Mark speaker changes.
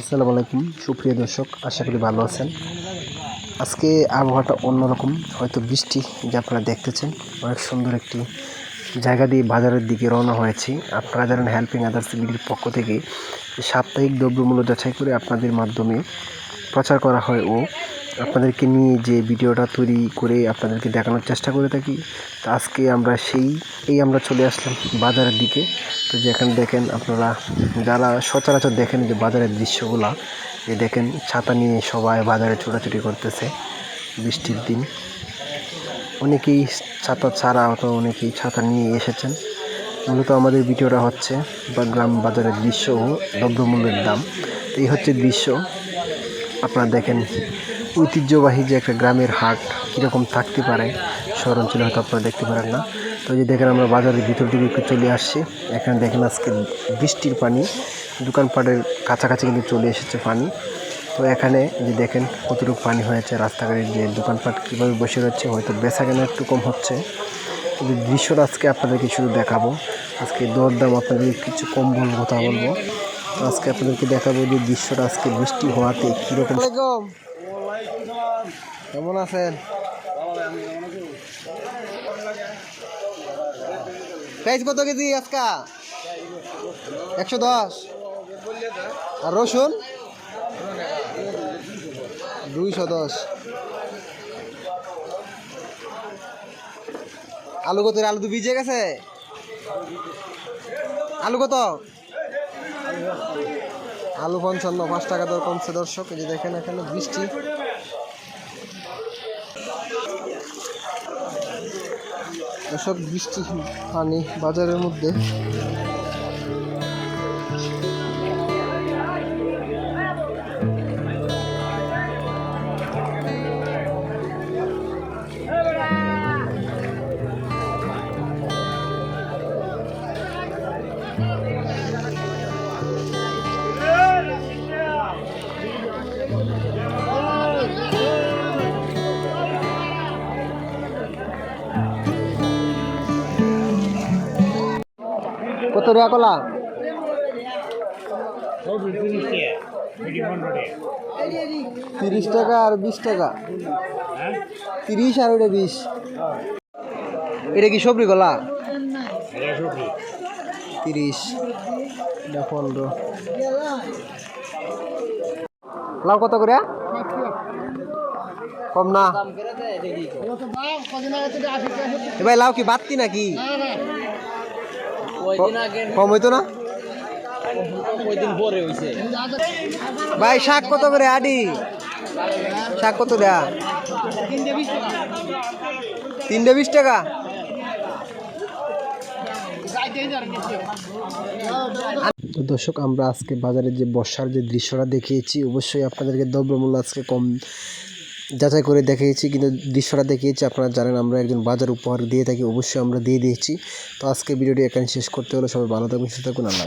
Speaker 1: আসসালামু আলাইকুম, সুপ্রিয় দর্শক, আশা করি ভালো আছেন। আজকে আবহাওয়াটা অন্যরকম, হয়তো বৃষ্টি যা আপনারা দেখতেছেন, অনেক সুন্দর একটি জায়গা দিয়ে বাজারের দিকে রওনা হয়েছি। আপনারা জানেন হেল্পিং আদার্স বিডির পক্ষ থেকে সাপ্তাহিক দ্রব্যমূল্য যাচাই করে আপনাদের মাধ্যমে প্রচার করা হয় ও আপনাদেরকে নিয়ে যে ভিডিওটা তৈরি করে আপনাদেরকে দেখানোর চেষ্টা করে থাকি, তো আজকে আমরা সেই, এই আমরা চলে আসলাম বাজারের দিকে। তো যেখানে দেখেন আপনারা যারা সচরাচর দেখেন যে বাজারের দৃশ্যগুলা যে দেখেন ছাতা নিয়ে সবাই বাজারে ছোটাছুটি করতেছে বৃষ্টির দিন। অনেকেই ছাতা ছাড়া অথবা অনেকেই ছাতা নিয়ে এসেছেন। মূলত আমাদের ভিডিওটা হচ্ছে বা গ্রাম বাজারের দৃশ্য ও দ্রব্যমূল্যের দাম। এই হচ্ছে দৃশ্য। আপনারা দেখেন ঐতিহ্যবাহী যে একটা গ্রামের হাট কীরকম থাকতে পারে শহর অঞ্চলে হয়তো আপনারা দেখতে পারেন না। তো যে দেখেন আমরা বাজারের ভিতর দিকে একটু চলে আসছি। এখানে দেখেন আজকে বৃষ্টির পানি, দোকানপাটের কাছাকাছি কিন্তু চলে এসেছে পানি। তো এখানে যে দেখেন কতটুকু পানি হয়েছে, রাস্তাঘাটের যে দোকানপাট কীভাবে বসে রয়েছে, হয়তো বেচা কেনা একটু কম হচ্ছে। কিন্তু দৃশ্যটা আজকে আপনাদেরকে শুধু দেখাবো। আজকে দরদাম আপনাদের কিছু কম বলব, কথা বলব। আজকে আপনাদেরকে দেখাবো যে দৃশ্যটা আজকে বৃষ্টি হওয়াতে কীরকম কেমন আছেন? প্রাইস কত কেজি আজকা? একশো দশ। আর রসুন? দুইশো দশ। আলু কত? আলু তো ভিজে গেছে। আলু কত? আলু পঞ্চান্ন, পাঁচ টাকা দর কমছে দর্শক। এই যে দেখেন এখানে বৃষ্টি। দর্শক, বৃষ্টি পানি বাজারের মধ্যে। কত টাকা কলা। তিরিশ টাকা আর বিশ টাকা। তিরিশ আর ওটা বিশ। এটা কি সবরি কলা? তিরিশ। এটা পনেরো। লাউ কত করে? কম না। ভাই, লাউ কি বাত্তি নাকি? কম হইতো না? ভাই শাক কত করে আডি শাক কত দেয়া? তিনটে বিশ টাকা? তো দর্শক আমরা আজকে বাজারে যে বর্ষার যে দৃশ্যটা দেখিয়েছি অবশ্যই আপনাদেরকে দ্রব্যমূল্য আজকে কম যাচাই করে দেখিয়েছি, কিন্তু দৃশ্যটা দেখিয়েছি, আপনারা জানেন আমরা একজন বাজার উপহার দিয়ে থাকি, অবশ্যই আমরা দিয়ে দিয়েছি তো আজকে ভিডিওটি এখানে শেষ করতে হলে সবাই ভালো থাকুন, সুস্থ থাকুন, আল্লাহ।